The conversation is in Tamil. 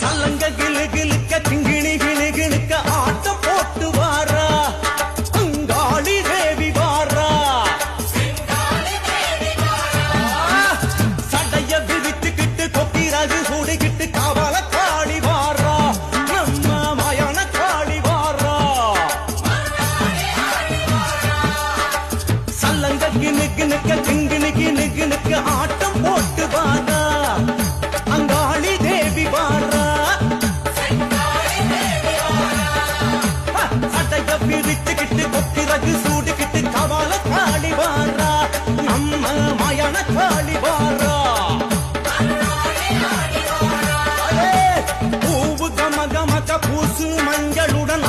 சலங்க கிளு கிளுக்க திங்கிணி கிளு கிளுக்க ஆட்டம் போட்டு வாரா. அங்காளி தேவி வாரா. சடைய விதித்துக்கிட்டு கொப்பிராஜு சூடிக்கிட்டு காவல காளி வாரா. நம்ம மாயான காளி வாரா. சலங்க கிளு கிளுக்க திங்க அம்மா மயான காளி வாரா. பூவு கம கமக பூசு மஞ்சளுடன்